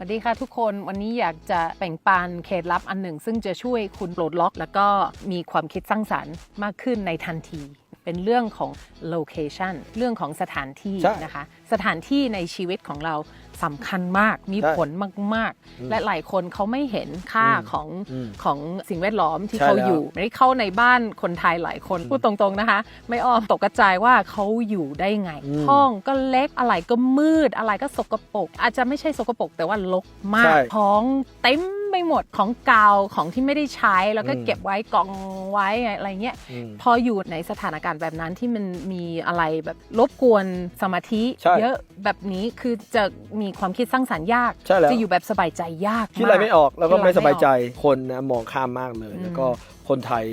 สวัสดีค่ะทุกคนวันนี้อยากจะแบ่งปันเคล็ดลับอันหนึ่ง ซึ่งจะช่วยคุณปลดล็อก แล้วก็มีความคิดสร้างสรรค์มากขึ้นในทันที เป็นเรื่องของ location เรื่องของสถานที่ใช่นะคะ สถานที่ในชีวิตของเราสำคัญมากมีใช่ผลมากอืมๆและหลายคนเขาไม่เห็นค่าอืมของอืมของสิ่งแวดล้อมที่ใช่เขาแล้ว อยู่ไม่ได้เข้าในบ้านคนไทยหลายคนพูดตรงๆนะคะ ไม่อ้อมตกกระจายว่าเขาอยู่ได้ไง อืมห้องก็เล็กอะไรก็มืดอะไรก็สกปรกอาจจะไม่ใช่สกปรกแต่ว่ารกมาใช่ กของเต็มไป หมดของเก่าของที่ไม่ได้ใช้แล้วก็อืมเก็บไว้กองไว้อะไรเงี้ยอืมพออยู่ในสถานการณ์แบบนั้นที่มันมีอะไรแบบรบกวนสมาธิใช่เยอะแบบนี้คือจะมีความคิดสร้างสรรค์ยากใช่แล้วจะอยู่แบบสบายใจยากคิดอะไรไม่ออกแล้วก็คิดอะไรไม่สบายใจไม่ออกคนนะมองข้ามมากเลยอืมแล้วก็คนไทย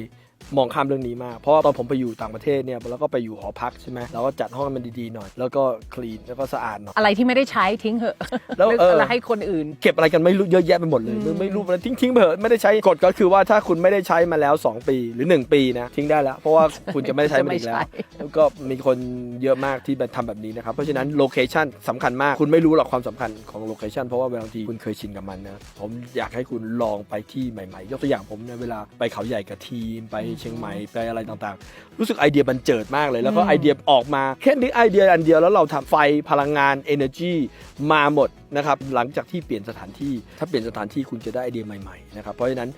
มองข้ามเรื่องนี้มาก เพราะว่าตอนผมไปอยู่ต่างประเทศเนี่ยแล้วก็ไปอยู่หอพักใช่ไหมเราก็จัดห้องให้มันดีๆหน่อย แล้วก็คลีนแล้วก็สะอาดหน่อย อะไรที่ไม่ได้ใช้ทิ้งเหอะแล้วนึกเอออะไรให้คนอื่น เก็บอะไรกันไม่รู้เยอะแยะไปหมดเลยอืมไม่ไม่รู้มันทิ้งทิ้งไปเถอะไม่ได้ใช้กฎก็คือว่าถ้าคุณไม่ได้ใช้มาแล้ว 2 ปีหรือ 1 ปีนะทิ้งได้แล้ว เพราะว่าคุณจะไม่ได้ใช้มันอีกแล้วจะไม่ใช้แล้วก็มีคนเยอะมากที่แบบทำแบบนี้นะครับ เพราะฉะนั้นโลเคชันสำคัญมาก คุณไม่รู้หรอกความสำคัญของโลเคชันเพราะว่าบางทีคุณเคยชินกับมันนะ ผมอยากให้คุณลองไปที่ใหม่ๆ ยกตัวอย่างผมเนี่ยเวลาไปเขาใหญ่กับทีมไปเชียงใหม่ไปอะไรต่างๆ รู้สึกไอเดียบันเจิดมากเลย แล้วก็อืมไอเดียออกมาแค่นึกไอเดียอันเดียวแล้วเราทำไฟพลังงาน energy มาหมดนะครับหลังจากที่เปลี่ยนสถานที่ ถ้าเปลี่ยนสถานที่คุณจะได้ไอเดียใหม่ๆนะครับเพราะฉะนั้น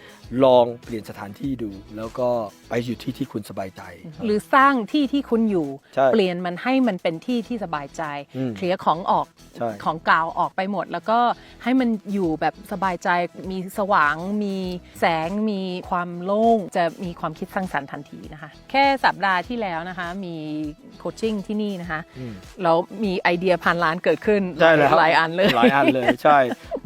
ลองเปลี่ยนสถานที่ดู แล้วก็ไปอยู่ที่ที่คุณสบายใจ หรือสร้างที่ที่คุณอยู่ใช่เปลี่ยนมันให้มันเป็นที่ที่สบายใจอืมเคลียร์ของออกใช่ของเก่าออกไปหมด แล้วก็ให้มันอยู่แบบสบายใจมีสว่างมีแสงมีความโล่งจะมีความคิดสร้างสรรค์ทันทีนะคะ แค่สัปดาห์ที่แล้วนะคะ มีโคชชิ่งที่นี่นะคะอืม แล้วมีไอเดียพันล้านเกิดขึ้นใช่แล้ว หลายอันเลย หลายอันเลยใช่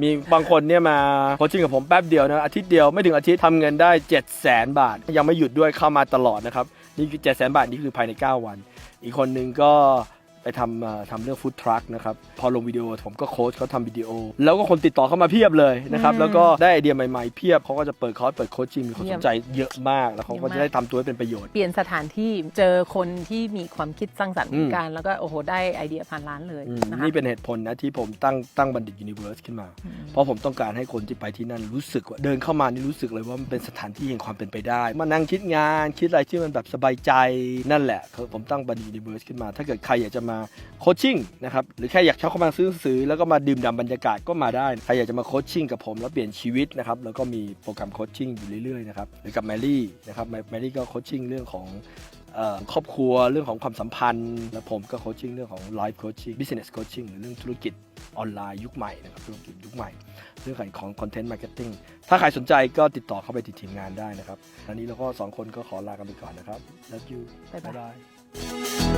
มีบางคนเนี่ยมาโคชชิ่งกับผมแป๊บเดียวนะอาทิตย์เดียวไม่ถึงอาทิตย์ทำเงินได้ 7 0 0 0 0 0 บาท ยังไม่หยุดด้วยเข้ามาตลอดนะครับ นี่คือ 7 0 0 0 0 0 บาท นี่คือภายใน 9 วัน อีกคนนึงก็ ไปทำเอ่อทำเรื่องฟู้ดทรัคนะครับ พอลงวิดีโอผมก็โค้ชเขาทำวิดีโอ แล้วก็คนติดต่อเข้ามาเพียบเลยนะครับอืมแล้วก็ได้ไอเดียใหม่ๆเพียบเขาก็จะเปิดคอร์สเปิดโคชชิ่งมีคนเยี่สยมนใจเยอะมาก แล้วเขาก็เยี่ยมมากจะได้ทำตัวให้เป็นประโยชน์ เปลี่ยนสถานที่เจอคนที่มีความคิดสร้างสรรค์เหมืออืนมกันแล้วก็โอ้โหได้ไอเดียพันล้านเลยอืมนะคะนี่เป็นเหตุผลนะที่ผมตั้งตั้งบัณฑิตยูนิเว r ร์สขึ้นมาอืมเพราะผมต้องการให้คนที่ไปที่นั่นรู้สึกว่าเดินเข้ามานี่รู้สึกเลยว่ามันเป็นสถานที่แห่งความเป็นไปได้มานั่งคิดงานคิดอะไรที่มันแบบสบายใจนั่นแหละคือผมตั้งบัณฑิตยูนิเว r ร์สขึ้นมา ถ้าเกิดใครอยากจะมาโคชชิ่งนะครับหรือแค่อยากเข้ามาซื้อหนังสือแล้วก็มาดื่มด่ำบรรยากาศก็มาได้ใครอยากจะมาโคชชิ่งกับผมแล้วเปลี่ยนชีวิตนะครับแล้วก็มีโปรแกรมโคชชิ่งอยู่เรื่อยๆนะครับหรือกับแมรี่นะครับแมรี่ก็โคชชิ่งเรื่องของเอ่อครอบครัวเรื่องของความสัมพันธ์ และผมก็โคชชิ่งเรื่องของ life coaching business coaching หรือเรื่องธุรกิจออนไลน์ยุคใหม่นะครับธุรกิจยุคใหม่ เรื่องของ content marketing ถ้าใครสนใจก็ติดต่อเข้าไปที่ทีมงานได้นะครับอันนี้เราก็สองคนก็ขอลากันไปก่อนนะครับ Love you บ๊ายบายบ๊ายบาย